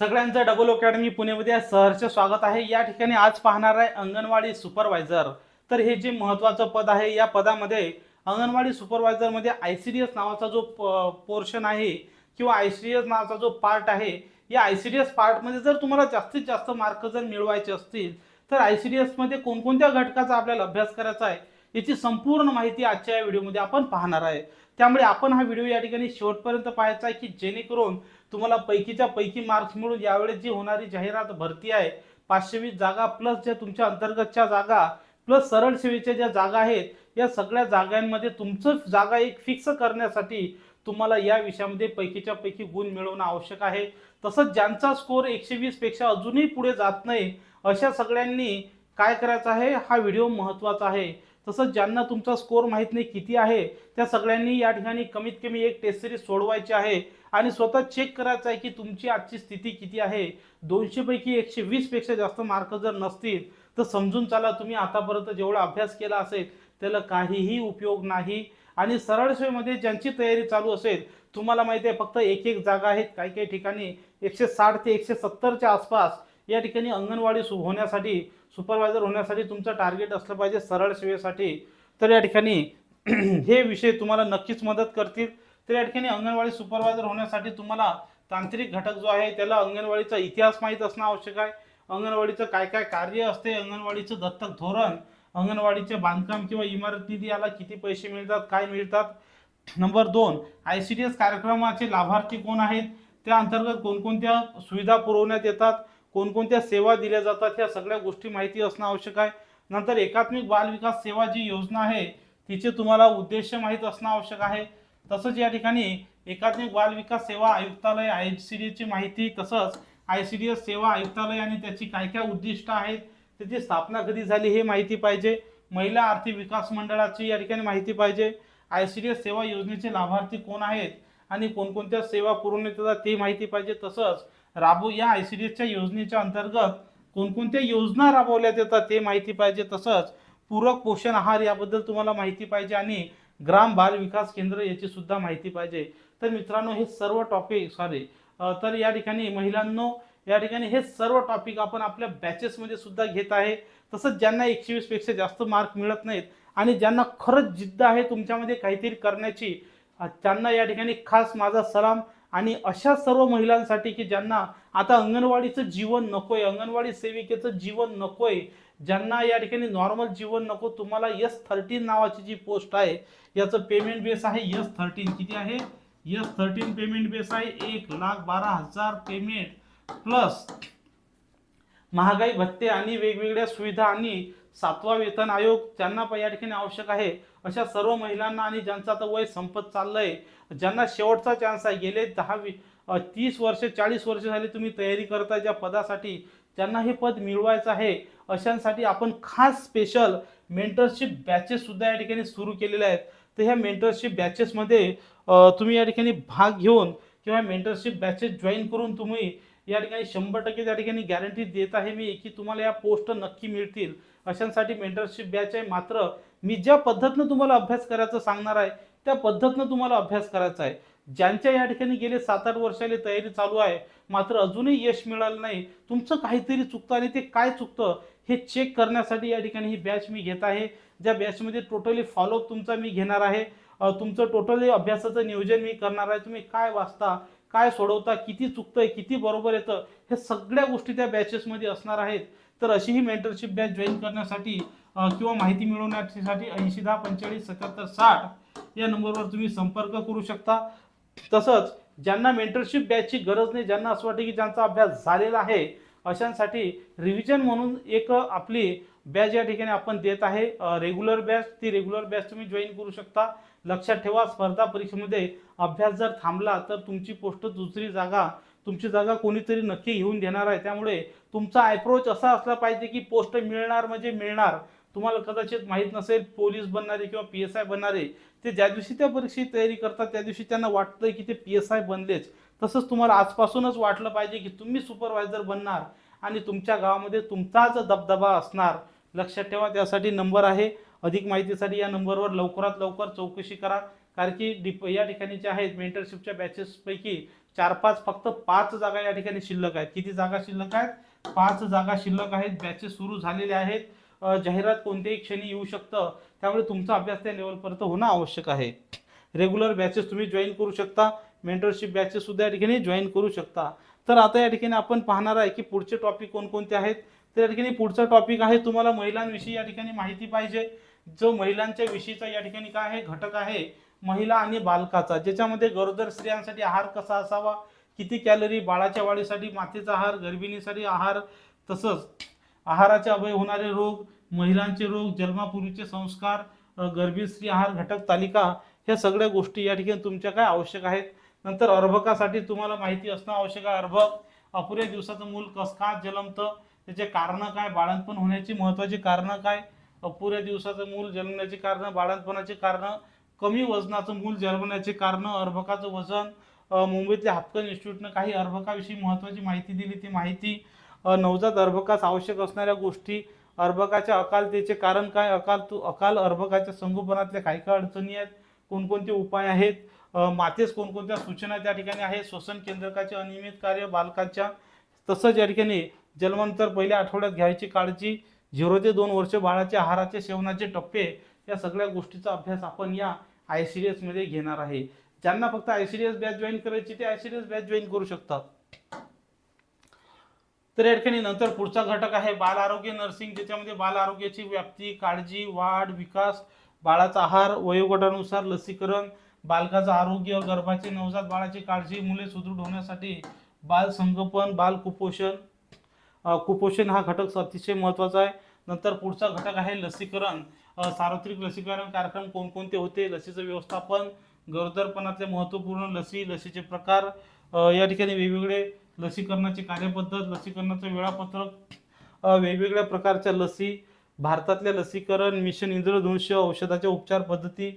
सगळ्यांचं double academy पुणेमध्ये सहर्ष स्वागत आहे. या ठिकाणी आज पाहणार आहे अंगणवाडी सुपरवायझर. तर हे जे महत्त्वाचं पद आहे या पदामध्ये अंगणवाडी सुपरवायझरमध्ये आय सी डी एस नावाचा जो पोर्शन आहे किंवा आय सी डी एस नावाचा जो पार्ट आहे या आय सी डी एस पार्टमध्ये जर तुम्हाला जास्तीत जास्त मार्क जर मिळवायचे असतील तर आय सी डी एसमध्ये कोणकोणत्या घटकाचा आपल्याला अभ्यास करायचा आहे याची संपूर्ण माहिती आजच्या या व्हिडिओमध्ये आपण पाहणार आहे. त्यामुळे आपण हा व्हिडिओ या ठिकाणी शेवटपर्यंत पाहायचा आहे की जेणेकरून तुम्हाला पैकीच्या पैकी मार्क्स मिळून यावेळेस जी होणारी जाहिरात भरती आहे पाचशे वीस जागा प्लस ज्या तुमच्या अंतर्गतच्या जागा प्लस सरळ सेवेच्या ज्या जागा आहेत या सगळ्या जागांमध्ये तुमचं जागा एक फिक्स करण्यासाठी तुम्हाला या विषयामध्ये पैकीच्या पैकी गुण मिळवणं आवश्यक आहे. तसंच ज्यांचा स्कोर एकशे वीसपेक्षा अजूनही पुढे जात नाही अशा सगळ्यांनी काय करायचं आहे? हा व्हिडिओ महत्त्वाचा आहे. तसंच ज्यांना तुमचा स्कोर माहीत नाही किती आहे त्या सगळ्यांनी या ठिकाणी कमीत कमी एक टेस्ट सिरीज सोडवायची आहे. आणि स्वतः चेक करायचं आहे की तुमची आजची स्थिती किती आहे. दोनशेपैकी एकशे वीसपेक्षा जास्त मार्क जर नसतील तर समजून चाला तुम्ही आतापर्यंत जेवढा अभ्यास केला असेल त्याला काहीही उपयोग नाही. आणि सरळ सेवेमध्ये ज्यांची तयारी चालू असेल तुम्हाला माहिती आहे फक्त एक एक जागा आहेत. काही काही ठिकाणी एकशे साठ ते एकशे सत्तरच्या आसपास या ठिकाणी अंगणवाडी सु होण्यासाठी सुपरवायझर होण्यासाठी तुमचं टार्गेट असलं पाहिजे सरळ सेवेसाठी. तर या ठिकाणी हे विषय तुम्हाला नक्कीच मदत करतील. तर या ठिकाणी अंगणवाडी सुपरवायझर होण्यासाठी तुम्हाला तांत्रिक घटक जो आहे त्याला अंगणवाडीचा इतिहास माहीत असणं आवश्यक आहे. अंगणवाडीचं काय काय कार्य असते अंगणवाडीचं दत्तक धोरण अंगणवाडीचे बांधकाम किंवा इमारत निधी याला किती पैसे मिळतात काय मिळतात? नंबर दोन आय सी डी एस कार्यक्रमाचे लाभार्थी कोण आहेत? त्या अंतर्गत कोणकोणत्या सुविधा पुरवण्यात येतात? कोणकोणत्या सेवा दिल्या जातात या सगळ्या गोष्टी माहिती असणं आवश्यक आहे. नंतर एकात्मिक बाल विकास सेवा जी योजना आहे तिचे तुम्हाला उद्देश माहीत असणं आवश्यक आहे. तसंच या ठिकाणी एकात्मिक बाल विकास सेवा आयुक्तालय आय सी डीची माहिती तसंच आय सी डी एस सेवा आयुक्तालय आणि त्याची काय काय उद्दिष्ट आहेत त्याची स्थापना कधी झाली हे माहिती पाहिजे. महिला आर्थिक विकास मंडळाची या ठिकाणी माहिती पाहिजे. आय सी डी एस सेवा योजनेचे लाभार्थी कोण आहेत आणि कोणकोणत्या सेवा पुरवण्यात येतात ते माहिती पाहिजे. तसंच राबू या आय सी डी एसच्या योजनेच्या अंतर्गत कोणकोणत्या योजना राबवल्या जातात ते माहिती पाहिजे. तसंच पूरक पोषण आहार याबद्दल तुम्हाला माहिती पाहिजे आणि ग्राम बाल विकास केंद्र याची सुद्धा माहिती पाहिजे. तर मित्रांनो हे सर्व टॉपिक सॉरी तर या ठिकाणी महिलांनो या ठिकाणी हे सर्व टॉपिक आपण आपल्या बॅचेसमध्ये सुद्धा घेत आहे. तसंच ज्यांना एकशे वीसपेक्षा जास्त मार्क मिळत नाहीत आणि ज्यांना खरंच जिद्द आहे तुमच्यामध्ये काहीतरी करण्याची त्यांना या ठिकाणी खास माझा सलाम. आणि अशा सर्व महिलांसाठी की ज्यांना आता अंगणवाडीचं जीवन नकोय अंगणवाडी सेविकेचं जीवन नकोय ज्यांना या ठिकाणी नॉर्मल जीवन नको तुम्हाला यस थर्टीन नावाची जी पोस्ट आहे याचं पेमेंट बेस आहे यस थर्टीन किती आहे? यस थर्टीन पेमेंट बेस आहे एक लाख बारा हजार पेमेंट प्लस महागाई भत्ते आणि वेगवेगळ्या सुविधा आणि सातवा वेतन आयोग त्यांना पण या ठिकाणी आवश्यक आहे अशा सर्व महिलांना आणि ज्यांचं आता वय संपत चाललंय ज्यांना शेवटचा चान्स आहे गेले दहा वी तीस वर्ष चाळीस वर्ष झाली तुम्ही तयारी करता ज्या पदासाठी त्यांना हे पद मिळवायचं आहे अशांसाठी आपण खास स्पेशल मेंटरशिप बॅचेससुद्धा या ठिकाणी सुरू केलेले आहेत. तर ह्या मेंटरशिप बॅचेसमध्ये तुम्ही या ठिकाणी भाग घेऊन किंवा मेंटरशिप बॅचेस जॉईन करून तुम्ही या ठिकाणी शंभर टक्के त्या ठिकाणी गॅरंटी देत आहे मी की तुम्हाला या पोस्ट नक्की मिळतील. अशांसाठी मेंटरशिप बॅच आहे. मात्र मी ज्या पद्धतीनं तुम्हाला अभ्यास करायचं सांगणार आहे त्या पद्धतीनं तुम्हाला अभ्यास करायचा आहे. ज्यांच्या या ठिकाणी गेले सात आठ वर्षाली तयारी चालू आहे मात्र अजूनही यश मिळालं नाही. तुमचं काहीतरी चुकतं आणि ते काय चुकतं हे चेक करण्यासाठी या ठिकाणी ही बॅच मी घेत आहे. ज्या बॅचमध्ये टोटली फॉलोअप तुमचा मी घेणार आहे. तुमचं टोटली अभ्यासाचं नियोजन मी करणार आहे. तुम्ही काय वाचता काय सोडवता किती चुकतंय किती बरोबर येतं हे सगळ्या गोष्टी त्या बॅचेसमध्ये असणार आहेत. तर अशी ही मेंटरशिप बॅच जॉईन करण्यासाठी किंवा माहिती मिळवण्यासाठी ऐंशी दहा पंचेचाळीस सत्याहत्तर साठ या नंबरवर तुम्ही संपर्क करू शकता. तसंच ज्यांना मेंटरशिप बॅचची गरज नाही ज्यांना असं वाटतं की ज्यांचा अभ्यास झालेला आहे अशांसाठी रिव्हिजन म्हणून एक आपली बॅच या ठिकाणी आपण देत आहे. रेग्युलर बॅच ती रेग्युलर बॅच तुम्ही जॉईन करू शकता. लक्षात ठेवा स्पर्धा परीक्षेमध्ये अभ्यास जर थांबला तर तुमची पोस्ट दुसरी जागा तुमची जागा कोणीतरी नक्की घेऊन देणार आहे. त्यामुळे तुमचा अप्रोच असा असला पाहिजे की पोस्ट मिळणार म्हणजे मिळणार. तुम्हाला कदाचित माहीत नसेल पोलीस बनणारे किंवा पी एस आय बनणारे ते ज्या दिवशी त्या परीक्षेची तयारी करतात त्या दिवशी त्यांना वाटतं की ते पी एस आय बनलेच. तसंच तुम्हाला आजपासूनच वाटलं पाहिजे की तुम्ही सुपरवायझर बनणार आणि तुमच्या गावामध्ये तुमचाच दबदबा असणार. लक्षात ठेवा त्यासाठी नंबर आहे. अधिक माहितीसाठी या नंबरवर लवकरात लवकर चौकशी करा. कारण की डिप या ठिकाणी जे आहेत मेंटरशिपच्या बॅचेसपैकी चार पाच फक्त पाच जागा या ठिकाणी शिल्लक आहेत. किती जागा शिल्लक आहेत? पाच जागा शिल्लक आहेत. बॅचेस सुरू झालेले आहेत. जाहिरात कोणत्याही क्षणी येऊ शकतं. त्यामुळे तुमचा अभ्यास त्या लेवलपर्यंत होणं आवश्यक आहे. रेग्युलर बॅचेस तुम्ही जॉईन करू शकता. मेंटरशिप बॅचेस सुद्धा या ठिकाणी जॉईन करू शकता. तर आता या ठिकाणी आपण पाहणार आहे की पुढचे टॉपिक कोणकोणते आहेत. तर या ठिकाणी पुढचा टॉपिक आहे. तुम्हाला महिलांविषयी या ठिकाणी माहिती पाहिजे. जो महिलांच्या विषयीचा या ठिकाणी काय आहे? घटक आहे. महिला आणि बालकाचा. ज्याच्यामध्ये गरोदर स्त्रियांसाठी आहार कसा असावा? किती कॅलरी बाळाच्या वाढीसाठी मातेचा आहार गर्भिणीसाठी आहार तसंच आहाराचे अभय होणारे रोग महिलांचे रोग जन्मापूर्वीचे संस्कार अ, गर्भित स्त्री आहार घटक तालिका ह्या सगळ्या गोष्टी या ठिकाणी तुमच्या काय आवश्यक आहेत? नंतर अर्भकासाठी तुम्हाला माहिती असणं आवश्यक आहे. अर्भक अपुऱ्या दिवसाचं मूल कस का जन्मतं त्याचे कारणं काय बाळंतपण होण्याची महत्त्वाची कारणं काय अपुऱ्या दिवसाचं मूल जन्मण्याची कारणं बाळंतपणाची कारणं कमी वजनाचं मूल जन्मण्याची कारणं अर्भकाचं वजन मुंबईतल्या हापकन इन्स्टिट्यूटनं काही अर्भकाविषयी महत्त्वाची माहिती दिली ती माहिती नवजात अर्भकास आवश्यक असणाऱ्या गोष्टी अर्भकाच्या अकालतेचे कारण काय? अकाल तू अकाल अर्भकाच्या संगोपनातल्या काय काय अडचणी आहेत. कोणकोणते उपाय आहेत? मातेस कोणकोणत्या सूचना त्या ठिकाणी आहेत? श्वसन केंद्रकाचे अनियमित कार्य बालकाच्या तसंच या ठिकाणी जन्मांतर पहिल्या आठवड्यात घ्यायची काळजी झिरो ते दोन वर्ष बाळाच्या आहाराचे सेवनाचे टप्पे या सगळ्या गोष्टीचा अभ्यास आपण या आय सी डी एसमध्ये घेणार आहे. ज्यांना फक्त I C D S batch join करायची ते I C D S batch join करू शकतात. तर या ठिकाणी नंतर पुढचा घटक आहे बाल आरोग्य नर्सिंग ज्याच्यामध्ये बाल आरोग्याची व्याप्ती काळजी वाढ विकास बाळाचा आहार वयोगटानुसार लसीकरण बालकाचं आरोग्य गर्भाचे नवजात बाळाची काळजी मुले सुदृढ होण्यासाठी बाल संगोपन बाल कुपोषण. कुपोषण हा घटक अतिशय महत्त्वाचा आहे. नंतर पुढचा घटक आहे लसीकरण. सार्वत्रिक लसीकरण कार्यक्रम कोणकोणते होते? लसीचं व्यवस्थापन गरोदरपणातले महत्त्वपूर्ण लसी लसीचे प्रकार या ठिकाणी वेगवेगळे लसीकरणाची कार्यपद्धत लसीकरणाचं वेळापत्रक वेगवेगळ्या प्रकारच्या लसी भारतातल्या लसीकरण मिशन इंद्रधनुष्य औषधाच्या उपचार पद्धती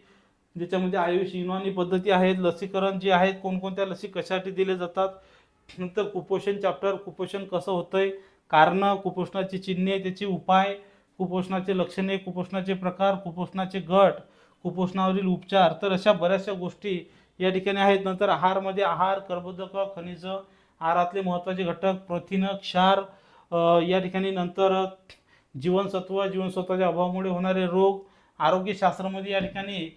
ज्याच्यामध्ये आयुष युनानी पद्धती आहेत लसीकरण जे आहेत कोणकोणत्या लसी कशासाठी दिले जातात नंतर कुपोषण चॅप्टर कुपोषण कसं होतंय कारणं कुपोषणाची चिन्हे त्याचे उपाय कुपोषणाचे लक्षणे कुपोषणाचे प्रकार कुपोषणाचे गट कुपोषणावरील उपचार तर अशा बऱ्याचशा गोष्टी या ठिकाणी आहेत. नंतर आहारमध्ये आहार कर्बोदक खनिज आहारातले महत्त्वाचे घटक प्रथिन क्षार या ठिकाणी नंतर जीवनसत्व जीवनसत्वाच्या अभावामुळे होणारे रोग आरोग्यशास्त्रामध्ये या ठिकाणी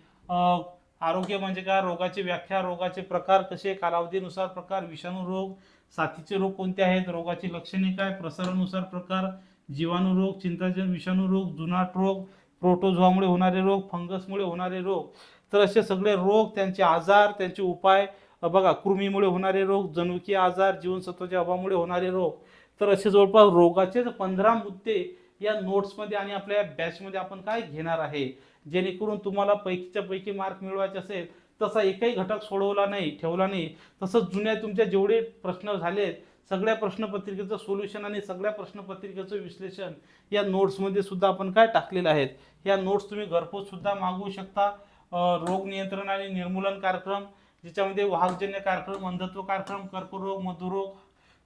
आरोग्य म्हणजे काय? रोगाची व्याख्या रोगाचे प्रकार कसे? कालावधीनुसार प्रकार विषाणू रोग साथीचे रोग कोणते आहेत? रोगाची लक्षणे काय? प्रसारानुसार प्रकार जीवाणू रोग चिंताजन विषाणू रोग जुनाट रोग प्रोटोझोआमुळे होणारे रोग फंगसमुळे होणारे रोग. तर असे सगळे रोग त्यांचे आजार त्यांचे उपाय बघा कृमीमुळे होणारे रोग जनुकीय आजार जीवनसत्वाच्या अभावामुळे होणारे रोग तर असे जवळपास रोगाचे पंधरा मुद्दे या नोट्समध्ये आणि आपल्या बॅचमध्ये आपण काय घेणार आहे? जेणेकरून तुम्हाला पैकीच्या पैकी मार्क मिळवायचे असेल तसा एकही घटक सोडवला नाही ठेवला नाही. तसंच जुन्या तुमच्या जेवढे प्रश्न झालेत सगळ्या प्रश्नपत्रिकेचं सोल्युशन आणि सगळ्या प्रश्नपत्रिकेचं विश्लेषण या नोट्समध्ये सुद्धा आपण काय टाकलेलं आहेत? या नोट्स तुम्ही घरपोच सुद्धा मागवू शकता. रोग नियंत्रण आणि निर्मूलन कार्यक्रम ज्याच्यामध्ये वाहकजन्य कार्यक्रम अंधत्व कार्यक्रम कर्करोग मधुरोग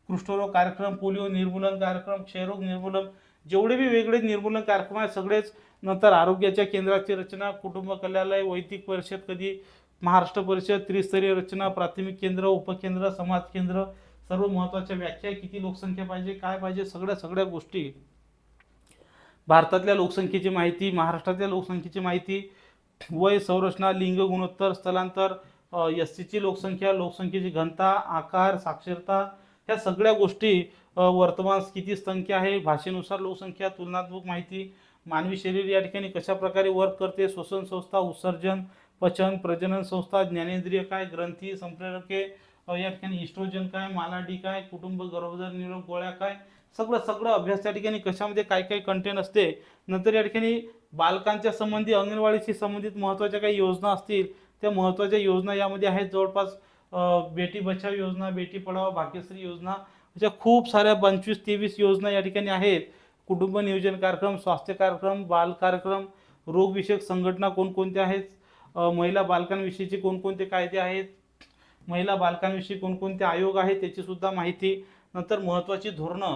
कुष्ठरोग कार्यक्रम पोलिओ निर्मूलन कार्यक्रम क्षयरोग निर्मूलन जेवढे बी वेगळे निर्मूलन कार्यक्रम आहेत सगळेच नंतर आरोग्याच्या केंद्राची रचना कुटुंब कल्याणालय वैदिक परिषद कधी महाराष्ट्र परिषद त्रिस्तरीय रचना प्राथमिक केंद्र उपकेंद्र समाज केंद्र सर्व महत्त्वाच्या व्याख्या किती लोकसंख्या पाहिजे काय पाहिजे सगळ्या सगळ्या गोष्टी भारतातल्या लोकसंख्येची माहिती महाराष्ट्रातल्या लोकसंख्येची माहिती वय संरचना लिंग गुणोत्तर स्थलांतर एस सीची लोकसंख्या लोकसंख्येची घनता आकार साक्षरता ह्या सगळ्या गोष्टी वर्तमान किती संख्या आहे भाषेनुसार लोकसंख्या तुलनात्मक माहिती मानवी शरीर या ठिकाणी कशा प्रकारे वर्क करते श्वसन संस्था उत्सर्जन पचन प्रजनन संस्था ज्ञानेंद्रिय काय ग्रंथी संप्रेरके या ठिकाणी इस्ट्रोजन काय मालाडी काय कुटुंब गर्भधार निरोग गोळ्या काय सगळं सगळं अभ्यास त्या ठिकाणी कशामध्ये काय काय कंटेंट असते. नंतर या ठिकाणी बालकांच्या संबंधी अंगणवाडीशी संबंधित महत्त्वाच्या काही योजना असतील त्या महत्त्वाच्या योजना यामध्ये आहेत. जवळपास बेटी बचाव योजना बेटी पढाव भाग्यश्री योजना अशा खूप साऱ्या पंचवीस तेवीस योजना या ठिकाणी आहेत. कुटुंब नियोजन कार्यक्रम स्वास्थ्य कार्यक्रम बाल कार्यक्रम रोगविषयक संघटना कोणकोणत्या आहेत? महिला बालकांविषयीचे कोणकोणते कायदे आहेत? महिला बालकांविषयी कोणकोणते आयोग आहेत त्याचीसुद्धा माहिती. नंतर महत्त्वाची धोरणं.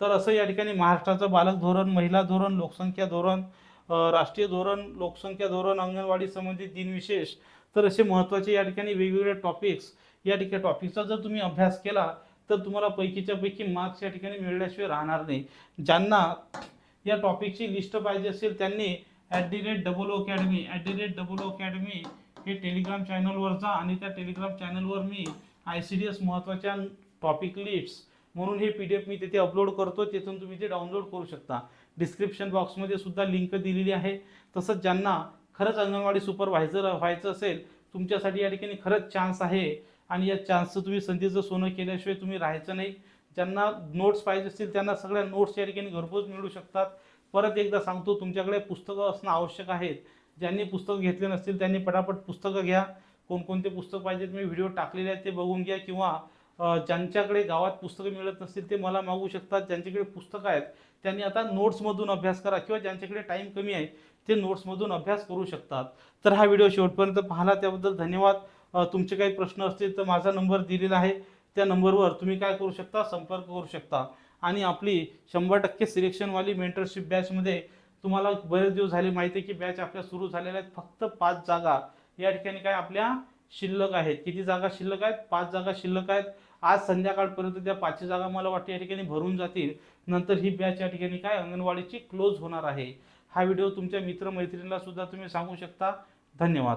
तर असं या ठिकाणी महाराष्ट्राचं बालक धोरण महिला धोरण लोकसंख्या धोरण राष्ट्रीय धोरण लोकसंख्या धोरण अंगणवाडी संबंधित दिनविशेष तर असे महत्त्वाचे या ठिकाणी वेगवेगळे टॉपिक्स या ठिकाणी टॉपिकचा जर तुम्ही अभ्यास केला तर तुम्हाला पैकीच्या पैकी मार्क्स या ठिकाणी मिळण्याशिवाय राहणार नाही. ज्यांना या टॉपिकची लिस्ट पाहिजे असेल त्यांनी at the rate double O academy at the rate double O academy हे टेलिग्राम चॅनलवर जा आणि त्या टेलिग्राम चॅनलवर मी आय सी डी एस महत्त्वाच्या टॉपिक लिस्ट म्हणून हे पी डी एफ मी तिथे अपलोड करतो तिथून तुम्ही ते डाउनलोड करू शकता. डिस्क्रिप्शन बॉक्समध्ये सुद्धा लिंक दिलेली आहे. तसंच ज्यांना खरंच अंगणवाडी सुपरवायझर व्हायचं असेल तुमच्यासाठी या ठिकाणी खरंच चान्स आहे. आणि या चान्सचं तुम्ही संधीचं सोनं केल्याशिवाय तुम्ही राहायचं नाही. ज्यांना नोट्स पाहिजे असतील त्यांना सगळ्या नोट्स या ठिकाणी घरपोच मिळू शकतात. परत एकदा सांगतो तुमच्याकडे पुस्तकं असणं आवश्यक आहेत. ज्यांनी पुस्तकं घेतले नसतील त्यांनी पटापट पुस्तकं घ्या. कोणकोणते पुस्तक पाहिजेत मी व्हिडिओ टाकलेले आहेत ते बघून घ्या किंवा ज्यांच्याकडे गावात पुस्तकं मिळत नसतील ते मला मागू शकतात. ज्यांच्याकडे पुस्तकं आहेत त्यांनी आता नोट्समधून अभ्यास करा किंवा ज्यांच्याकडे टाईम कमी आहे ते नोट्समधून अभ्यास करू शकतात. तर हा व्हिडिओ शेवटपर्यंत पाहिला त्याबद्दल धन्यवाद. तुमचे काही प्रश्न असतील तर माझा नंबर दिलेला आहे. त्या नंबरवर तुम्ही काय करू शकता? संपर्क करू शकता. आणि आपली शंभर टक्के सिलेक्शनवाली मेंटरशिप बॅचमध्ये तुम्हाला बरेच दिवस झाले माहिती आहे की बॅच आपल्या सुरू झालेल्या आहेत. फक्त पाच जागा. या ठिकाणी काय आपल्या शिल्लक आहेत. किती जागा शिल्लक आहेत? पाच जागा शिल्लक आहेत. आज संध्याकाळपर्यंत त्या पाचशे जागा मला वाटते या ठिकाणी भरून जातील. नंतर ही बॅच या ठिकाणी काय अंगणवाडीची क्लोज होणार आहे. हा व्हिडिओ तुमच्या मित्रमैत्रिणीला सुद्धा तुम्ही सांगू शकता. धन्यवाद.